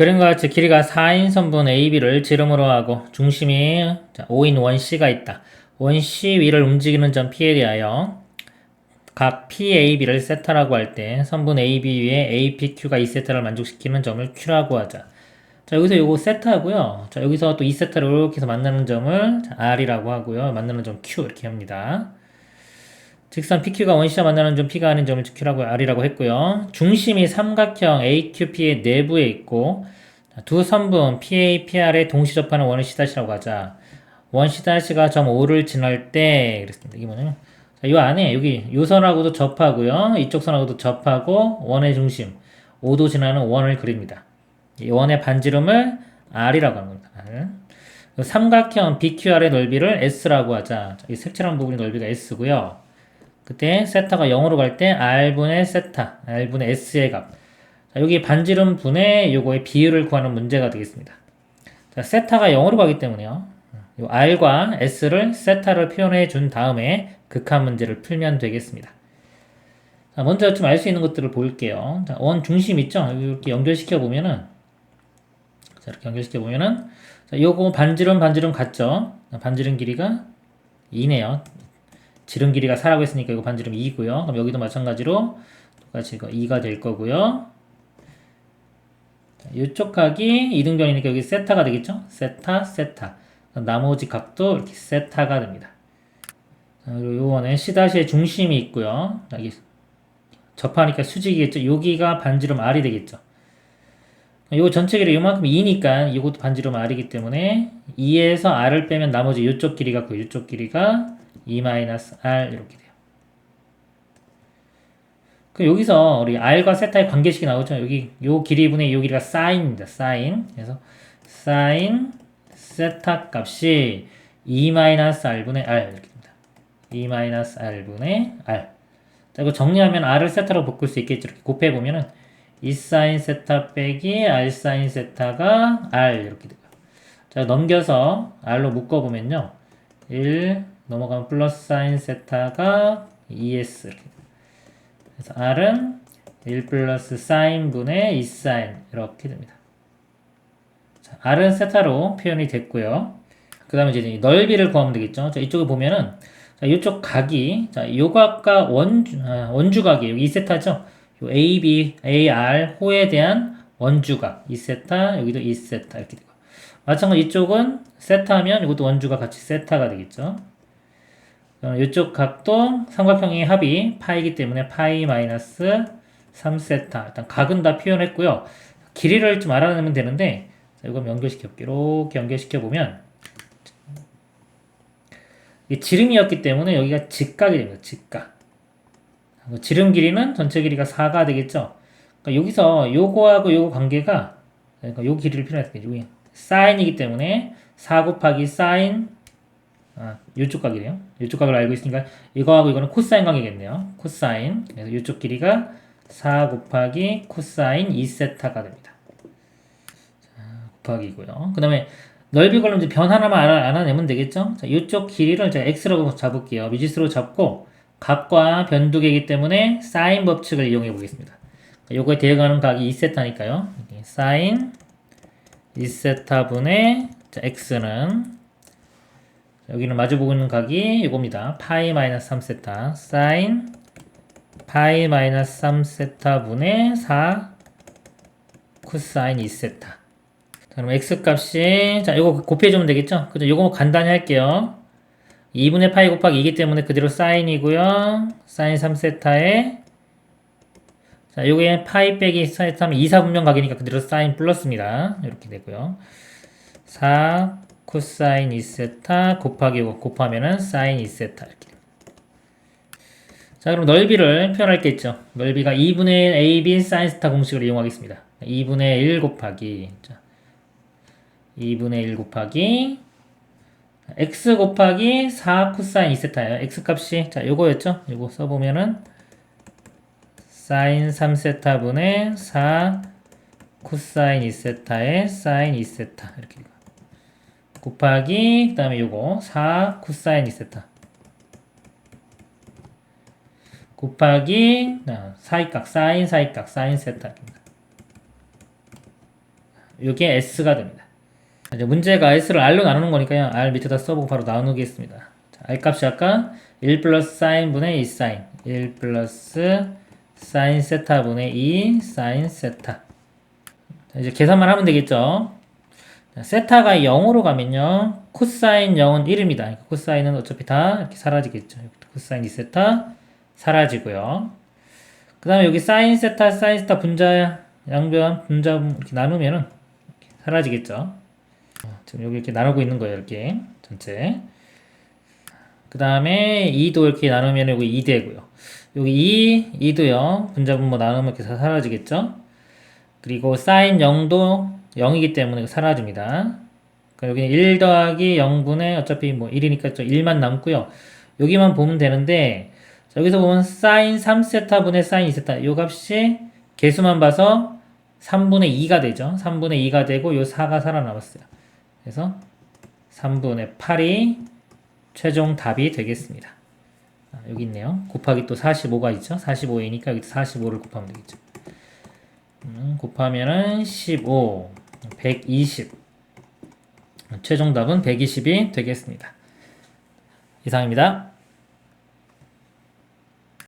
그림과 같이 길이가 4인 선분 AB를 지름으로 하고 중심이 5인 원C가 있다. 원C 위를 움직이는 점 P에 대하여 각 PAB를 세타라고 할 때 선분 AB 위에 APQ가 이 세타를 만족시키는 점을 Q라고 하자. 자, 여기서 요거 세타고요. 자, 여기서 또이 세타를 이렇게 해서 만나는 점을 R이라고 하고요. 만나는 점 Q 이렇게 합니다. 직선 PQ가 원시와 만나는 점 P가 아닌 점을 Q라고 R이라고 했고요. 중심이 삼각형 AQP의 내부에 있고 두 선분 PA, PR에 동시 접하는 원을 C'라고 하자. 원 C'가 점 O를 지날 때 그랬습니다. 이게 뭐냐면 자, 이 안에 여기 요 선하고도 접하고요. 이쪽 선하고도 접하고 원의 중심 5도 지나는 원을 그립니다. 이 원의 반지름을 R이라고 하는 겁니다. 삼각형 BQR의 넓이를 S라고 하자. 이 색칠한 부분의 넓이가 S고요. 그때 세타가 0으로 갈 때 R분의 세타, R분의 S의 값. 자, 여기 반지름 분의 요거의 비율을 구하는 문제가 되겠습니다. 자, 세타가 0으로 가기 때문에요. 요 R과 S를 세타를 표현해 준 다음에 극한 문제를 풀면 되겠습니다. 자, 먼저 좀 알 수 있는 것들을 볼게요. 자, 원 중심 있죠? 이렇게 연결시켜 보면은 자, 이렇게 연결시켜 보면은 자, 요거 반지름 반지름 같죠? 반지름 길이가 2네요. 지름 길이가 4라고 했으니까 이거 반지름 2고요. 그럼 여기도 마찬가지로 똑같이 이거 2가 될 거고요. 이쪽 각이 이등변이니까 여기 세타가 되겠죠? 세타, 세타. 나머지 각도 이렇게 세타가 됩니다. 자, 그리고 요거는 C-의 중심이 있고요. 여기 접하니까 수직이겠죠? 여기가 반지름 R이 되겠죠? 요 전체 길이 요만큼 2니까 이것도 반지름 R이기 때문에 2에서 R을 빼면 나머지 이쪽 길이가 그 이쪽 길이가 2-R 이렇게 돼요. 그 여기서 우리 R과 세타의 관계식이 나오죠. 여기 요 길이분의 요 길이가 사인입니다. 사인. 그래서 사인 세타 값이 2-R분의 R 이렇게 됩니다. 2-R분의 R. 자, 이거 정리하면 R을 세타로 바꿀 수 있겠죠. 이렇게 곱해 보면은 2 사인 세타 빼기 R 사인 세타가 R 이렇게 돼요. 자, 넘겨서 R로 묶어 보면요. 1 넘어가면 플러스 사인 세타가 2s 이렇게 그래서 r은 1 플러스 사인 분의 2 사인 이렇게 됩니다. 자, r은 세타로 표현이 됐고요. 그 다음에 이제 넓이를 구하면 되겠죠. 자, 이쪽에 보면은 자, 이쪽 각이 자, 요 각과 원주, 아, 원주각이 여기 2세타죠. 요 A, B, A, R 호에 대한 원주각 2세타 여기도 2세타 이렇게 되고 마찬가지 이쪽은 세타면 이것도 원주가 같이 세타가 되겠죠. 이쪽 각도 삼각형의 합이 파이기 때문에 파이 마이너스 3세타 일단 각은 다 표현했고요. 길이를 좀 알아내면 되는데 자, 이거 연결시켜 볼게요. 이렇게 연결시켜 보면 지름이었기 때문에 여기가 직각이 됩니다. 직각. 지름 길이는 전체 길이가 4가 되겠죠. 그러니까 여기서 요거하고 요거 관계가 그러니까 요 길이를 표현했어요. 사인이기 때문에 4 곱하기 사인 아, 이쪽 각이네요. 이쪽 각을 알고 있으니까 이거하고 이거는 코사인 관계겠네요. 코사인. 그래서 이쪽 길이가 4 곱하기 코사인 2세타가 됩니다. 자, 곱하기고요. 그 다음에 넓이 걸로 변 하나만 알아, 알아내면 되겠죠? 자, 이쪽 길이를 제가 x라고 잡을게요. 미지수로 잡고 각과 변두개이기 때문에 사인 법칙을 이용해 보겠습니다. 요거에 대응하는 각이 2세타니까요. 사인 2세타분의 x는 여기는 마주보고 있는 각이 이겁니다. 파이 마이너스 3세타 사인 파이 마이너스 3세타 분의 4 코사인 2세타 그럼 x 값이 자 이거 곱해주면 되겠죠? 그죠? 이거 뭐 간단히 할게요. 2분의 파이 곱하기 2기 때문에 그대로 사인이고요. 사인 3세타에 자, 요게 파이 빼기 사인 2, 4분명 각이니까 그대로 사인 플러스입니다. 이렇게 되고요. 4 코사인 2세타 곱하기 곱하면은 사인 2세타 이렇게. 자, 그럼 넓이를 표현할 게 있죠. 넓이가 2분의 1 AB 사인 스타 공식을 이용하겠습니다. 2분의 1 곱하기 자, 2분의 1 곱하기 x 곱하기 4 코사인 2세타예요. x 값이 자, 요거였죠. 요거 써 보면은 사인 3세타 분의 4 코사인 2세타의 사인 2세타 이렇게 곱하기 그 다음에 요거 4 코사인 2세타 곱하기 사이각 사인 사이각 사인 세타입니다. 이게 S가 됩니다. 이제 문제가 S를 R로 나누는 거니까 그냥 R 밑에다 써보고 바로 나누겠습니다. 자, R 값이 아까 1 플러스 사인 분의 2 사인 1 플러스 사인 세타 분의 2 사인 세타 자, 이제 계산만 하면 되겠죠. 자, 세타가 0으로 가면요. 코사인 0은 1입니다. 코사인은 어차피 다 이렇게 사라지겠죠. 코사인 2세타 사라지고요. 그 다음에 여기 사인 세타, 사인 세타 분자, 양변, 분자 이렇게 나누면은 이렇게 사라지겠죠. 어, 지금 여기 이렇게 나누고 있는 거예요. 이렇게 전체. 그 다음에 2도 이렇게 나누면 여기 2 되고요. 여기 2, 2도요. 분자 분모 나누면 이렇게 다 사라지겠죠. 그리고 사인 0도 0이기 때문에 사라집니다. 그럼 여기는 1 더하기 0분의 어차피 뭐 1이니까 저 1만 남고요. 여기만 보면 되는데 자, 여기서 보면 사인 3세타 분의 사인 2세타 요 값이 개수만 봐서 3분의 2가 되죠. 3분의 2가 되고 요 4가 살아남았어요. 그래서 3분의 8이 최종 답이 되겠습니다. 아, 여기 있네요. 곱하기 또 45가 있죠. 45이니까 여기 45를 곱하면 되겠죠. 음, 곱하면은 15, 120. 최종 답은 120이 되겠습니다. 이상입니다.